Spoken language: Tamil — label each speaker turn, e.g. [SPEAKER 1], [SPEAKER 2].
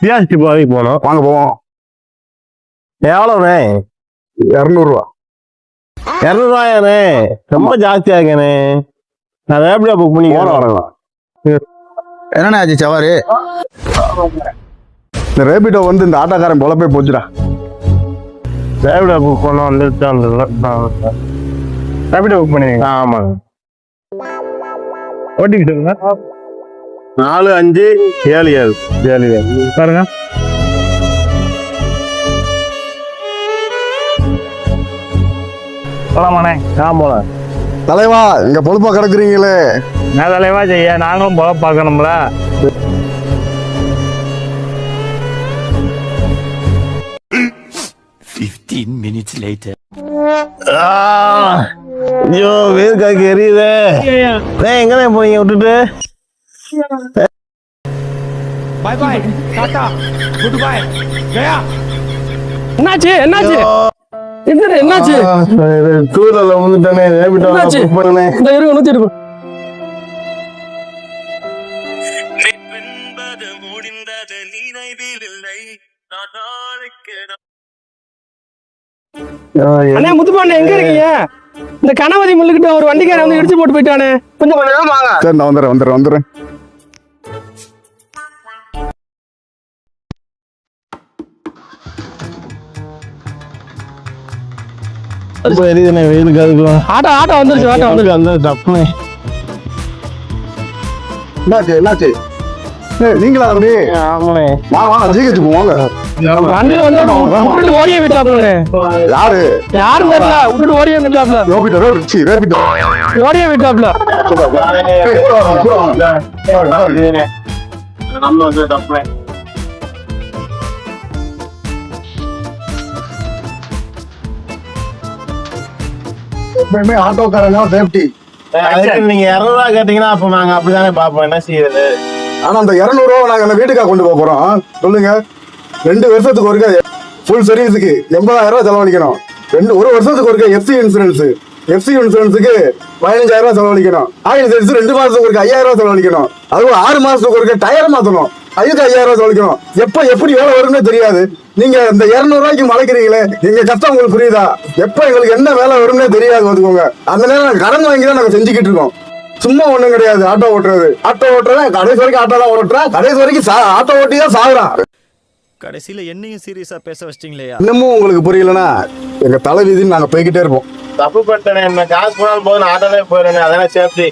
[SPEAKER 1] பியாஸ்டி போதைக்கு போனோம்
[SPEAKER 2] வாங்க போவோம்
[SPEAKER 1] எவ்வளோண்ணே
[SPEAKER 2] இரநூறுவா
[SPEAKER 1] இரநூறுவாயாண்ணே ரொம்ப ஜாஸ்தியா இருக்கேண்ணே நான் எப்படியா புக் பண்ணிக்கிறேன்
[SPEAKER 2] வரலாம்
[SPEAKER 3] என்னண்ணே ஆச்சு சவாரி
[SPEAKER 2] இந்த ரேபிடோ வந்து இந்த ஆட்டோக்காரன் பொழப்பே போச்சுடா.
[SPEAKER 1] ரேபிடோ புக் பண்ணோம் வந்துட்டு அந்த ரேபிடோ புக் பண்ணிருங்க ஆமாங்க ஓட்டிக்கிட்டுங்க நாலு அஞ்சு ஏழு ஏழு. ஏழு ஏழு. பாருங்க. போலாமாண்ணே ஆ போலாம்.
[SPEAKER 2] தலைவா இங்க பொழுப்பா கிடக்குறீங்களே.
[SPEAKER 1] என்ன தலைவா செய்ய? நாங்களும் போல பார்க்கணும்ல.
[SPEAKER 4] Fifteen minutes later.
[SPEAKER 1] ஐயோ வேர்க்காக்கு எரியுதே. டேய் எங்கண்ணே போறீங்க விட்டுட்டு.
[SPEAKER 4] Bye bye. Tata. Goodbye. Gaya.
[SPEAKER 5] என்னாச்சு? என்னாச்சு? என்னாச்சு?
[SPEAKER 1] வந்துட்டானே. ரேபிட்டோ
[SPEAKER 5] என்னாச்சு?
[SPEAKER 1] புக் பண்ணனே
[SPEAKER 5] இந்த இருங்க நூத்தி இருபது.
[SPEAKER 6] என்பது முடிந்தது நினைவில்லை நான் நாளைக்கு
[SPEAKER 5] அண்ணே முத்துப்பாண்ணே எங்க இருக்கீங்க? இந்த கணபதி முள்ளுக்கிட்ட ஒரு வண்டிக்காரன் வந்து இடிச்சு போட்டு போயிட்டானே. கொஞ்சம் கொஞ்சம் வாங்க.
[SPEAKER 2] சரி நான் வந்துடுறேன் வந்துடுறேன் வந்துடுறேன்.
[SPEAKER 1] வெயிலுக்கு அதுக்கு
[SPEAKER 5] ஆட்டோ ஆட்டோ வந்துருச்சு ஆட்டோ வந்துருச்சு.
[SPEAKER 1] அந்த டப்புனே.
[SPEAKER 2] என்னாச்சு என்னாச்சு? நீங்களா தம்பி? வாங்க வாங்க ஜிஹெச் போவாங்க
[SPEAKER 5] ஓடியே விட்டாப்ல
[SPEAKER 2] யாரு?
[SPEAKER 5] யாரும் தெரியல விட்டுட்டு ஓடியே விட்டாப்ல
[SPEAKER 2] ரோபிட்டோ ரோபிட்டோ ரேபிட்டோ
[SPEAKER 5] ஓடியே விட்டாப்ல
[SPEAKER 1] நம்ம வந்து
[SPEAKER 2] எப்பயுமே ஆட்டோக்காரங்க சேஃப்டி
[SPEAKER 1] நீங்க இரநூறுவா கேட்டீங்கன்னா அப்ப நாங்க அப்படிதானே பாப்போம் என்ன செய்யறது?
[SPEAKER 2] ஆனா அந்த இரநூறுவா நாங்க அந்த வீட்டுக்கா கொண்டு போக போறோம். சொல்லுங்க. ரெண்டு வருஷத்துக்கு ஒருக்கா ஃபுல் சர்வீஸுக்கு எண்பதாயிரம் ரூபாய் செலவழிக்கணும். ரெண்டு ஒரு வருஷத்துக்கு ஒருக்கா எஃப்சி இன்சூரன்ஸ் எஃப்சி இன்சூரன்ஸுக்கு பதினஞ்சாயிரம் ரூபாய் செலவழிக்கணும். ஆயில் சர்வீஸ் ரெண்டு மாசத்துக்கு ஒருக்கா ஐயாயிரம் ரூபாய் செலவழிக்கணும். அதுவும் ஆறு மாசத்துக்கு ஒருக்கா டயர் மாத்தணும். அதுக்கு ஐயாயிரம் ரூபாய் செலவழிக்கணும். எப்ப எப்படி வேலை வரும்னு தெரியாது. நீங்க இந்த இரநூறுவாய்க்கு மலைக்கிறீங்களே எங்க கஷ்டம் உங்களுக்கு புரியுதா? எப்ப எங்களுக்கு என்ன வேலை வரும்னே தெரியாது பார்த்துக்கோங்க. அந்த நேரம் கடன் வாங்கி தான் நாங்க செஞ்சுக்கிட்டு இருக்கோம். சும்மா ஒண்ணும் கிடையாது. ஆட்டோ ஓட்டுறது. ஆட்டோ ஓட்டுறவன் கடைசி வரைக்கும் ஆட்டோ தான் ஓட்டுறான் கடைசி வரைக்கும் சா- ஆட்டோ ஓட்டி தான் சாகுறான்
[SPEAKER 4] கடைசியில என்னையும் சீரியஸா பேச வச்சிட்டீங்களேயா?
[SPEAKER 2] இன்னமும் உங்களுக்கு புரியலனா எங்க தலைவிதின்னு நாங்க போய்கிட்டே இருப்போம்.
[SPEAKER 1] தப்பு பண்ணிட்டேனே. என்ன காசு போனாலும் போதும் நான் ஆட்டோலே போயிடுறேன். அதானே சேஃப்டி